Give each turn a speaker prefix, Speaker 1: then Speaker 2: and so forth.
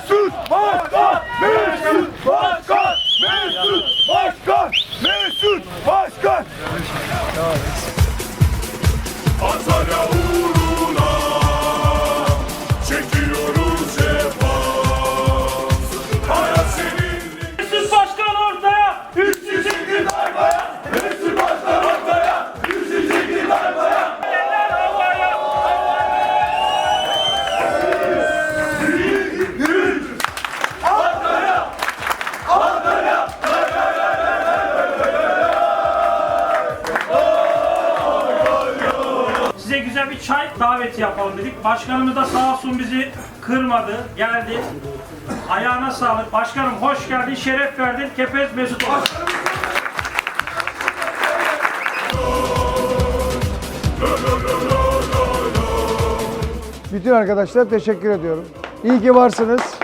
Speaker 1: Mesut Başkan! Mesut Başkan! Mesut Başkan! Mesut Başkan! Antalya
Speaker 2: Size güzel bir çay daveti yapalım dedik. Başkanımız da sağ olsun bizi kırmadı, geldi. Ayağına sağlık. Başkanım hoş geldin, şeref verdin. Kepez Mesut olsun.
Speaker 3: Bütün arkadaşlar teşekkür ediyorum. İyi ki varsınız.